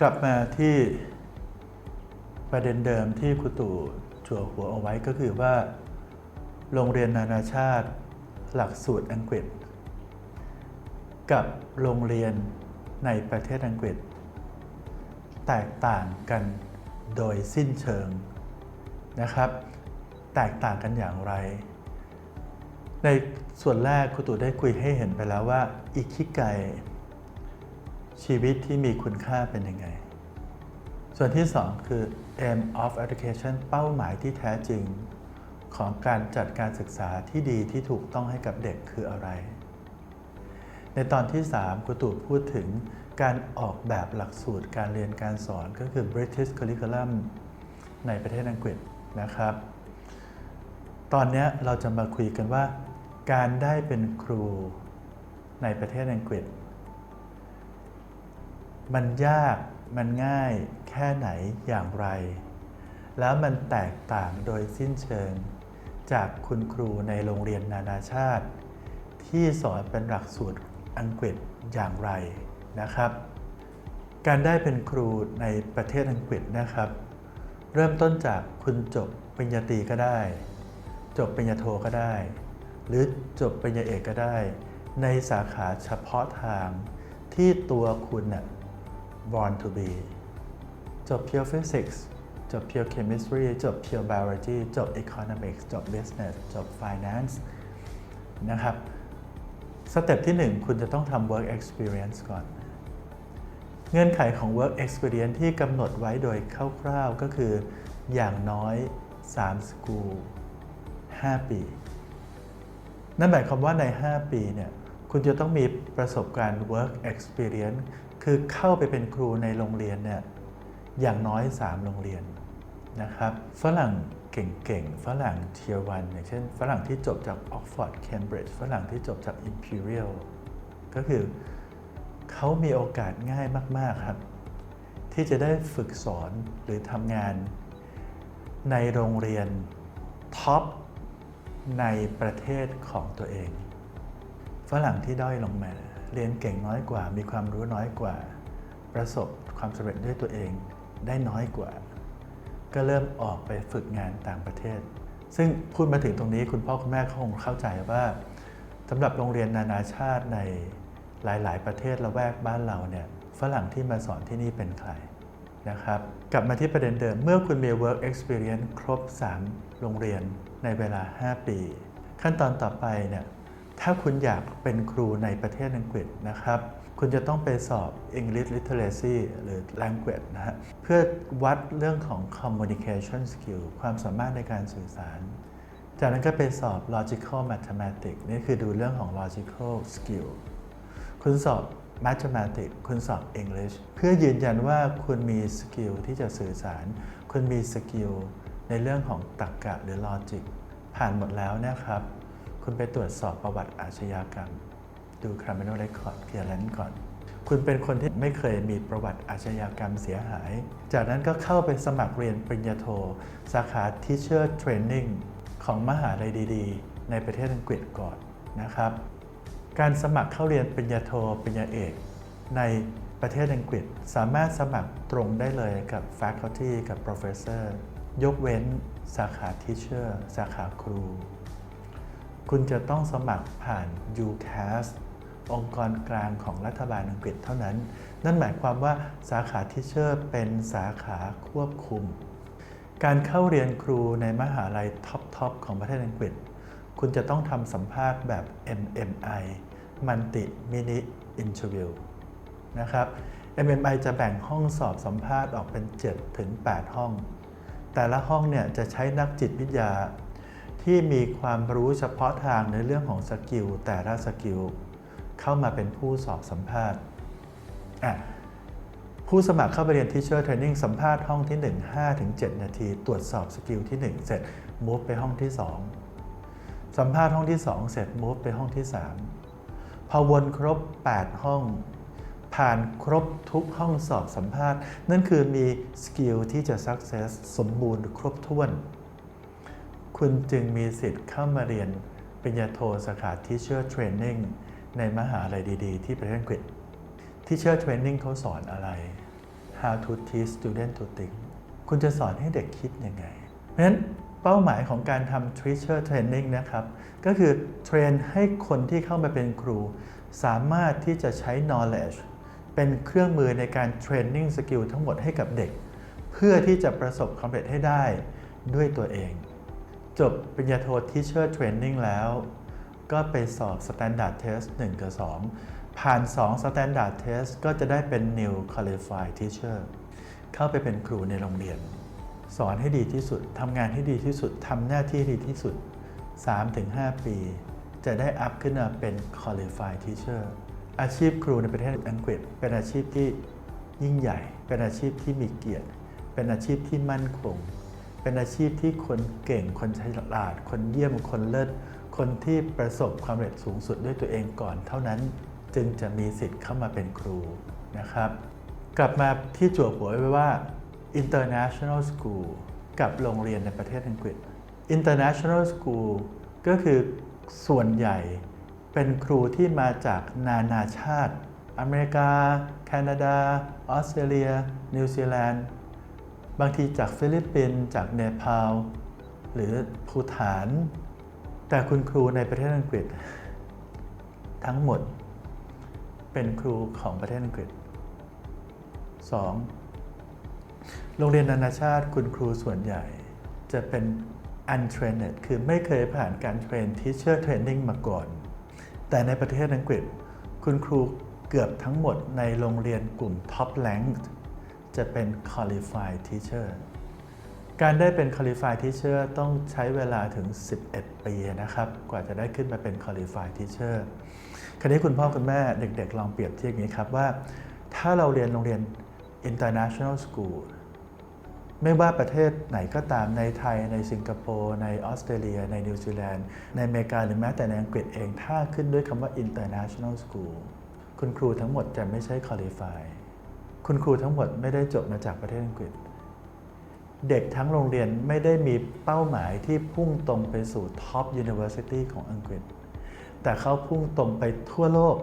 กลับมาที่ประเด็นเดิมที่ครูตู่จั่วหัวเอาไว้ก็คือว่า โรงเรียนนานาชาติหลักสูตรอังกฤษ กับโรงเรียนในประเทศอังกฤษ แตกต่างกันโดยสิ้นเชิงนะครับ แตกต่างกันอย่างไร ในส่วนแรกครูตู่ได้คุยให้เห็นไปแล้วว่าอิคิไก ชีวิตที่มีคุณค่าเป็นยังไง ส่วนที่ 2 คือ aim of education เป้าหมายที่แท้จริง ของการจัดการศึกษาที่ดีที่ถูกต้องให้กับเด็กคืออะไร ในตอนที่3ครูตู่พูดถึงการออกแบบหลักสูตรการเรียนการสอนก็คือ British Curriculum ในประเทศอังกฤษนะครับ ตอนนี้เราจะมาคุยกันว่า การได้เป็นครูในประเทศอังกฤษ มันยากมันง่ายแค่ไหนอย่างไร แล้วมันแตกต่างโดยสิ้นเชิง จากคุณครูในโรงเรียนนานาชาติ ที่สอนเป็นหลักสูตรอังกฤษอย่างไรนะครับ การได้เป็นครูในประเทศอังกฤษนะครับ เริ่มต้นจากคุณจบปริญญาตรีก็ได้ จบปริญญาโทก็ได้ หรือจบปริญญาเอกก็ได้ ในสาขาเฉพาะทางที่ตัวคุณน่ะ born to be จบ pure physics จบ pure chemistry จบ pure biology จบ economics จบ business จบ finance นะครับ สเต็ปที่ 1 คุณจะต้องทำ work experience ก่อน เงื่อนไขของ work experience ที่กำหนดไว้โดยคร่าวๆ ก็คืออย่างน้อย3 school 5ปี นั่นหมายความว่าใน 5 ปีเนี่ย คุณจะต้องมีประสบการณ์ work experience คือเข้าไปเป็นครูในโรงเรียนเนี่ยอย่างน้อย 3 โรงเรียนนะครับฝรั่งเก่งๆ ฝรั่งเทียวันอย่างเช่น ฝรั่งที่จบจาก Oxford Cambridge ฝรั่งที่จบจาก Imperial ก็คือเขามีโอกาสง่ายมาก ๆ ครับ ที่จะได้ฝึกสอนหรือทำงาน ในโรงเรียนท็อปในประเทศของตัวเอง ฝรั่งที่ด้อยลงมา เรียนเก่งน้อยกว่า มีความรู้น้อยกว่า ประสบความสำเร็จด้วยตัวเองได้น้อยกว่า ก็เริ่มออกไปฝึกงานต่างประเทศ ซึ่งพูดมาถึงตรงนี้คุณพ่อคุณแม่คงเข้าใจว่าสำหรับโรงเรียนนานาชาติในหลาย ๆ ประเทศละแวกบ้านเราเนี่ยฝรั่งที่มาสอนที่นี่เป็นใครนะครับกลับมาที่ประเด็นเดิม เมื่อคุณมี work experience ครบ 3 โรงเรียนในเวลา 5 ปี ขั้นตอนต่อไปเนี่ย ถ้าคุณอยากเป็นครูในประเทศอังกฤษนะครับ คุณจะต้องไปสอบ English Literacy หรือ Language นะฮะเพื่อวัดเรื่องของ Communication Skill ความสามารถในการสื่อสาร จากนั้นก็ไปสอบ Logical Mathematics นี่คือดูเรื่องของ Logical Skill คุณสอบ Mathematics คุณสอบ English เพื่อยืนยันว่าคุณมีสกิลที่จะสื่อสาร คุณมีสกิลในเรื่องของตรรกะหรือ Logic ผ่านหมดแล้วนะครับ คุณไปตรวจสอบประวัติอาชญากรรม ดู criminal record clearance ก่อน คุณเป็นคนที่ไม่เคยมีประวัติอาชญากรรมเสียหาย จากนั้นก็เข้าไปสมัครเรียนปริญญาโท สาขา Teacher Training ของมหาลัยดีๆ ในประเทศอังกฤษก่อนนะครับ การสมัครเข้าเรียนปริญญาโทปริญญาเอกในประเทศอังกฤษสามารถสมัครตรงได้เลยกับ faculty กับ professor ยกเว้นสาขา teacher สาขาครู คุณจะต้องสมัครผ่าน UCAS องค์กรกลางของรัฐบาลอังกฤษเท่านั้น นั่นหมายความว่าสาขาทิเชอร์เป็นสาขาควบคุม การเข้าเรียนครูในมหาลัยท็อปๆของประเทศอังกฤษ คุณจะต้องทำสัมภาษณ์แบบ MMI Multi Mini Interview นะครับ MMI จะแบ่งห้องสอบสัมภาษณ์ออกเป็น7ถึง8ห้อง แต่ละห้องเนี่ยจะใช้นักจิตวิทยา ที่มีความรู้เฉพาะทางในเรื่องของสกิลแต่ละสกิลเข้ามาเป็นผู้สอบสัมภาษณ์ผู้สมัครเข้าไปเรียน Teacher Training สัมภาษณ์ห้องที่ 1 5ถึง7นาที ตรวจสอบสกิลที่ 1 เสร็จ move ไปห้องที่ 2 สัมภาษณ์ห้องที่ 2 เสร็จ move ไปห้องที่ 3 พอวนครบ 8 ห้อง ผ่านครบทุกห้องสอบสัมภาษณ์ นั่นคือมีสกิลที่จะ success สมบูรณ์ครบถ้วน คุณจึงมีสิทธิ์เข้ามาเรียนปริญญาโทสาขา Teacher Training ในมหาลัยดี ๆ ที่ประเทศอังกฤษ Teacher Training เขาสอนอะไร how to teach student to think คุณจะสอนให้เด็กคิดยังไง เพราะฉะนั้นเป้าหมายของการทำ teacher training นะครับ ก็คือเทรนให้คนที่เข้ามาเป็นครู สามารถที่จะใช้ knowledge เป็นเครื่องมือในการ training skill ทั้งหมดให้กับเด็ก เพื่อที่จะประสบความสำเร็จให้ได้ด้วยตัวเอง จบปริญญาโท Teacher Training แล้ว ก็ไปสอบ Standard Test 1 กับ 2 ผ่าน 2 Standard Test ก็จะได้เป็น New Qualified Teacher เข้าไปเป็นครูในโรงเรียน สอนให้ดีที่สุดทำงานให้ดีที่สุดทำหน้าที่ดีที่สุด 3-5 ปี จะได้อัพขึ้นมาเป็น Qualified Teacher อาชีพครูในประเทศอังกฤษ เป็นอาชีพที่ยิ่งใหญ่ เป็นอาชีพที่มีเกียรติ เป็นอาชีพที่มั่นคง เป็นอาชีพที่คนเก่งคนฉลาด คนเยี่ยมคนเลิศคนที่ประสบความสำเร็จสูงสุดด้วยตัวเองก่อน เท่านั้นจึงจะมีสิทธิ์เข้ามาเป็นครูนะครับ กลับมาที่จั่วหัวไว้ว่า international school กับโรงเรียนในประเทศอังกฤษ international school ก็คือส่วนใหญ่เป็นครูที่มาจากนานาชาติ อเมริกา แคนาดา ออสเตรเลีย นิวซีแลนด์ บางทีจากฟิลิปปินส์จากเนปาลหรือภูฐาน แต่คุณครูในประเทศอังกฤษ ทั้งหมด เป็นครูของประเทศอังกฤษ 2. โรงเรียนนานาชาติคุณครูส่วนใหญ่ จะเป็น untrained คือไม่เคยผ่านการเทรน teacher training มาก่อน แต่ในประเทศอังกฤษ คุณครูเกือบทั้งหมดในโรงเรียนกลุ่ม top rank จะเป็น qualified teacher การได้เป็น qualified teacher ต้องใช้เวลาถึง 11 ปีนะครับ กว่าจะได้ขึ้นมาเป็น qualified teacher คราวนี้คุณพ่อคุณแม่เด็กๆ ลองเปรียบเทียบอย่างนี้ครับว่า ถ้าเราเรียนโรงเรียน international school ไม่ว่าประเทศไหนก็ตามในไทย ในสิงคโปร์ในออสเตรเลีย ในนิวซีแลนด์ในอเมริกาหรือแม้แต่ในอังกฤษเองถ้าขึ้นด้วยคำว่า international school คุณครูทั้งหมดจะไม่ใช่ qualify คุณครูทั้งหมดไม่ได้จบมาจากประเทศอังกฤษ เด็กทั้งโรงเรียนไม่ได้มีเป้าหมายที่พุ่งตรงไปสู่ top university ของอังกฤษ แต่เขาพุ่งตรงไปทั่วโลก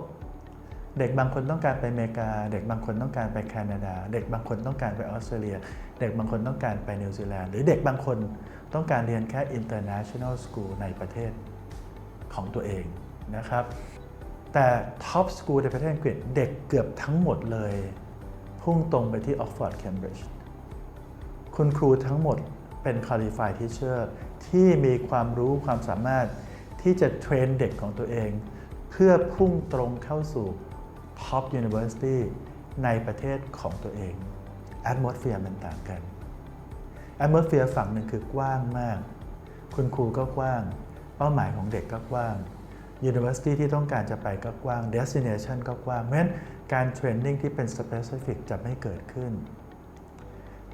เด็กบางคนต้องการไปอเมริกา เด็กบางคนต้องการไปแคนาดา เด็กบางคนต้องการไปออสเตรเลีย เด็กบางคนต้องการไปนิวซีแลนด์ หรือเด็กบางคนต้องการเรียนแค่ international school ในประเทศของตัวเองนะครับ แต่ top school ในประเทศอังกฤษเด็กเกือบทั้งหมดเลย พุ่งตรงไปที่ Oxford Cambridge คุณครูทั้งหมดเป็น qualified teacher ที่มีความรู้ความสามารถที่จะเทรนเด็กของตัวเอง เพื่อพุ่งตรงเข้าสู่ top university ในประเทศของตัวเอง atmosphere มันต่างกัน atmosphere ฝั่งหนึ่งคือกว้างมาก คุณครูก็กว้าง เป้าหมายของเด็กก็กว้าง university ที่ต้องการจะไปก็กว้าง destination ก็กว้างเพราะฉะนั้น การเทรนนิ่งที่เป็น specific จะไม่เกิดขึ้น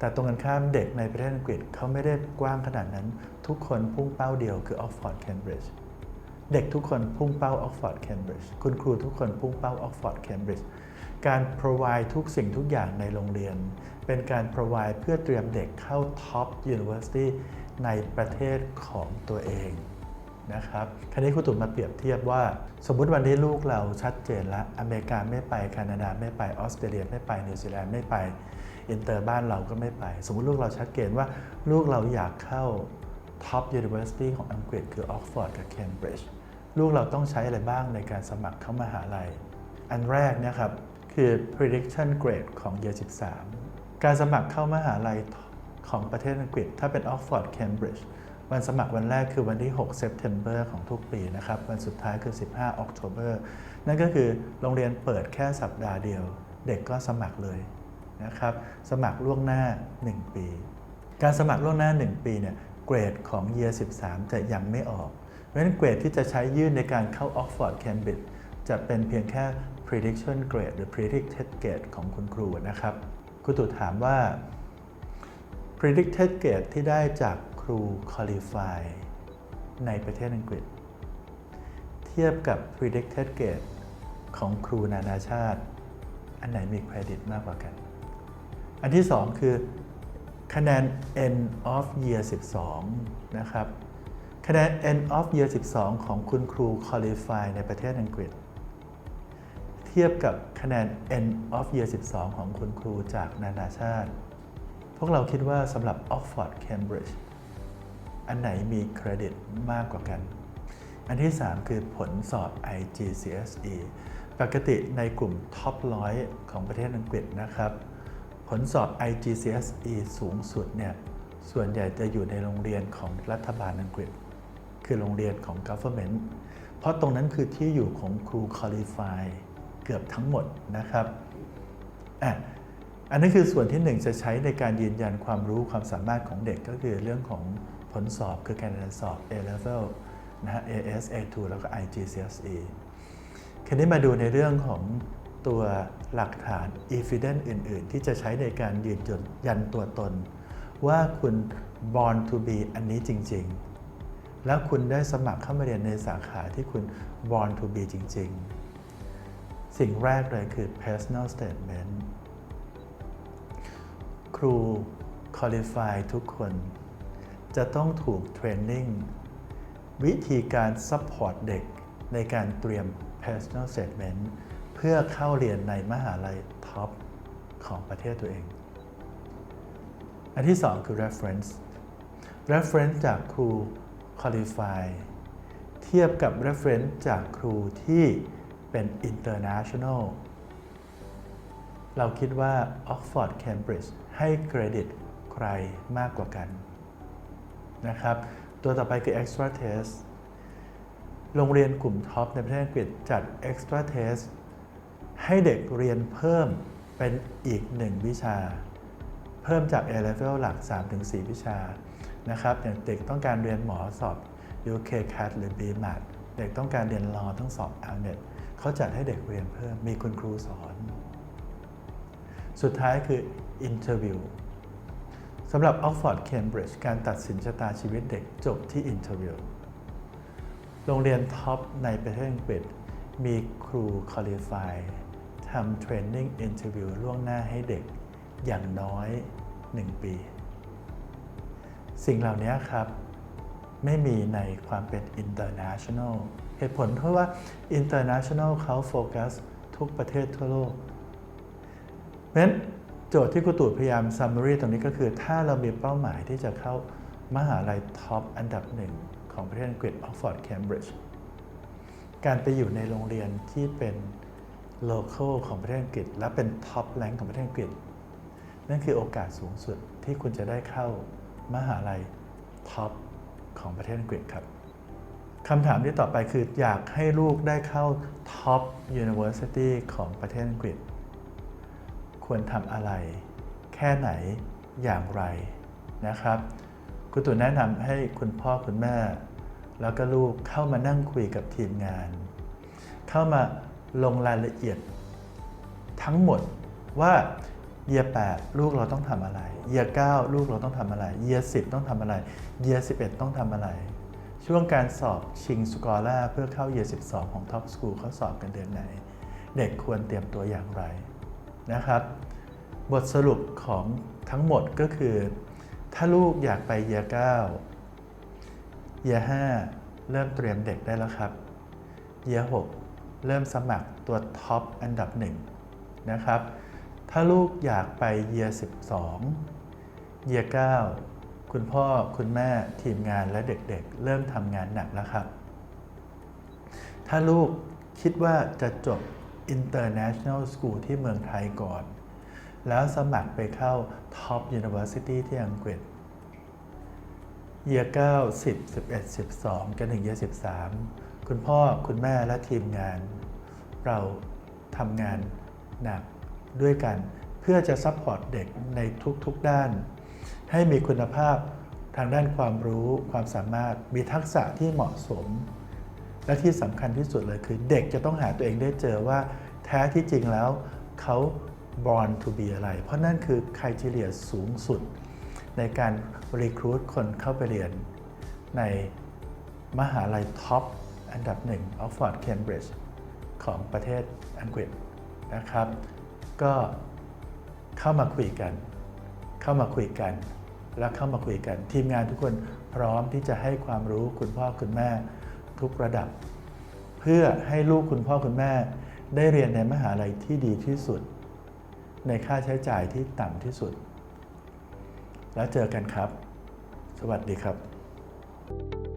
แต่ตรงกันข้ามเด็กในประเทศอังกฤษเขาไม่ได้กว้างขนาดนั้น ทุกคนพุ่งเป้าเดียวคือ Oxford Cambridge เด็กทุกคนพุ่งเป้า Oxford Cambridge คุณครูทุกคนพุ่งเป้า Oxford Cambridge การ provide ทุกสิ่งทุกอย่างในโรงเรียน เป็นการ provide เพื่อเตรียมเด็กเข้า top university ในประเทศของตัวเอง นะครับคราวนี้คุณตุ่มมาเปรียบเทียบว่า สมมุติวันนี้ลูกเราชัดเจนแล้วอเมริกาไม่ไปแคนาดาไม่ไปออสเตรเลียไม่ไปนิวซีแลนด์ไม่ไปอินเตอร์บ้านเราก็ไม่ไป สมมติลูกเราชัดเจนว่าลูกเราอยากเข้า top university ของอังกฤษคือ Oxford กับ Cambridge ลูกเราต้องใช้อะไรบ้างในการสมัครเข้ามหาลัย อันแรกนะครับคือ prediction grade ของ year 13 การสมัครเข้ามหาลัยของประเทศอังกฤษ ถ้าเป็น Oxford Cambridge วันสมัครวันแรกคือวันที่ 6 September ของทุกปีนะครับ วันสุดท้ายคือ 15 October นั่นก็คือโรงเรียนเปิดแค่สัปดาห์เดียว เด็กก็สมัครเลยนะครับ สมัครล่วงหน้า 1 ปี การสมัครล่วงหน้า 1 ปีเนี่ยเกรดของ Year 13 จะยังไม่ออก เพราะฉะนั้นเกรดที่จะใช้ยื่นในการเข้า Oxford Cambridge จะเป็นเพียงแค่ prediction grade หรือ predicted grade ของคุณครูนะครับ คุณตู่ถามว่า predicted grade ที่ได้จาก ครู qualify ในประเทศอังกฤษ เทียบกับ predicted grade ของครูนานาชาติ อันไหนมีเครดิตมากกว่ากัน อันที่ 2 คือ คะแนน end of year 12 นะครับ คะแนน end of year 12 ของคุณครู qualify ในประเทศอังกฤษ เทียบกับคะแนน end of year 12 ของคุณครูจากนานาชาติ พวกเราคิดว่าสำหรับ Oxford Cambridge อันไหนมีเครดิตมากกว่ากัน อันที่ 3 คือผลสอบ IGCSE ปกติในกลุ่มท็อปร้อยของประเทศอังกฤษนะครับ ผลสอบ IGCSE สูงสุดเนี่ยส่วนใหญ่จะอยู่ในโรงเรียนของรัฐบาลอังกฤษ คือโรงเรียนของ government เพราะตรงนั้นคือที่อยู่ของครู qualify เกือบทั้งหมดนะครับอะอันนี้คือส่วนที่หนึ่งจะใช้ในการยืนยันความรู้ความสามารถของเด็กก็คือเรื่องของ ผลสอบคือการเรียนสอบ A level นะฮะ AS A2 แล้วก็ IGCSE คันนี้มาดูในเรื่องของตัวหลักฐาน evidence อื่น ๆ ที่จะใช้ในการยืนยันตัวตน ว่าคุณ born to be อันนี้จริง ๆ แล้วคุณได้สมัครเข้ามาเรียนในสาขาที่คุณ born to be จริง ๆ สิ่งแรกเลยคือ personal statement ครู qualify ทุกคน จะต้องถูกเทรนนิ่งวิธีการ support เด็กในการเตรียม personal statement เพื่อเข้าเรียนในมหาลัยท็อปของประเทศตัวเอง อันที่ 2 คือ reference reference จากครู qualify เทียบกับ reference จากครูที่เป็น international เราคิดว่า Oxford Cambridge ให้เครดิตใครมากกว่ากัน นะครับ ตัวต่อไปคือ extra test โรงเรียนกลุ่มท็อปในประเทศอังกฤษจัด extra test ให้เด็กเรียนเพิ่มเป็นอีกหนึ่งวิชา เพิ่มจาก A level หลัก 3-4 วิชานะครับอย่างเด็กต้องการเรียนหมอสอบ UK CAT หรือ BMAT เด็กต้องการเรียนรอต้องสอบ ALNET เขาจัดให้เด็กเรียนเพิ่มมีคุณครูสอน สุดท้ายคือ interview สำหรับ Oxford Cambridge การตัดสินชะตาชีวิตเด็กจบที่ interview โรงเรียนท็อปในประเทศอังกฤษมีครู qualify ทำ training interview ล่วงหน้าให้เด็กอย่างน้อย 1 ปี สิ่งเหล่านี้ครับ ไม่มีในความเป็น international เหตุผลเพราะว่า international เขาโฟกัสทุกประเทศทั่วโลกเพราะฉะนั้น โจทย์ที่ครูตู่พยายาม summary ตรงนี้ก็คือ ถ้าเรามีเป้าหมายที่จะเข้ามหาลัยท็อปอันดับหนึ่งของประเทศอังกฤษ Oxford Cambridge การไปอยู่ในโรงเรียนที่เป็น local ของประเทศอังกฤษ และเป็น top rank ของประเทศอังกฤษ นั่นคือโอกาสสูงสุดที่คุณจะได้เข้ามหาลัยท็อปของประเทศอังกฤษครับคำถามที่ต่อไปคืออยากให้ลูกได้เข้า top university ของประเทศอังกฤษ ควรทำอะไร แค่ไหนอย่างไรนะครับ คุณตู่แนะนำให้คุณพ่อคุณแม่ แล้วก็ลูกเข้ามานั่งคุยกับทีมงาน เข้ามาลงรายละเอียด ทั้งหมดว่าเยีย8ลูกเราต้องทำอะไร เยีย9ลูกเราต้องทำอะไร เยีย10 ต้องทำอะไร เยีย11 ต้องทำอะไร ช่วงการสอบชิงสกอร่าเพื่อเข้าเยีย12 ของท็อปสกูลเขาสอบกันเดือนไหน เด็กควรเตรียมตัวอย่างไร นะครับ บทสรุปของทั้งหมดก็คือ ถ้าลูกอยากไปเยีย9เยีย5เริ่มเตรียมเด็กได้แล้วครับ เยีย6เริ่มสมัครตัวท็อปอันดับหนึ่งนะครับ ถ้าลูกอยากไปเยีย12เยีย9คุณพ่อคุณแม่ทีมงานและเด็กๆ เริ่มทำงานหนักแล้วครับ ถ้าลูกคิดว่าจะจบ International School ที่เมืองไทยก่อน แล้วสมัครไปเข้า Top University ที่อังกฤษ เยีย9 10 11 12กันถึงเยีย13 คุณพ่อคุณแม่และทีมงาน เราทำงานหนักด้วยกัน เพื่อจะซัพพอร์ตเด็กในทุกๆด้าน ให้มีคุณภาพทางด้านความรู้ความสามารถมีทักษะที่เหมาะสม และที่สำคัญที่สุดเลยคือเด็กจะต้องหาตัวเองได้เจอว่าแท้ที่จริงแล้วเขา born to be อะไร เพราะนั่นคือคุณ i เ e ียสูงสุด ในการ recruit คนเข้าไปเรียน ในมหาลัยท็อปอันดับหนึ่ง Oxford Cambridge ของประเทศอังกฤษนะครับ ก็เข้ามาคุยกัน เข้ามาคุยกัน แล้วเข้ามาคุยกัน ทีมงานทุกคนพร้อมที่จะให้ความรู้คุณพ่อคุณแม่ ทุกระดับ เพื่อให้ลูกคุณพ่อคุณแม่ ได้เรียนในมหาลัยที่ดีที่สุด ในค่าใช้จ่ายที่ต่ำที่สุด แล้วเจอกันครับ สวัสดีครับ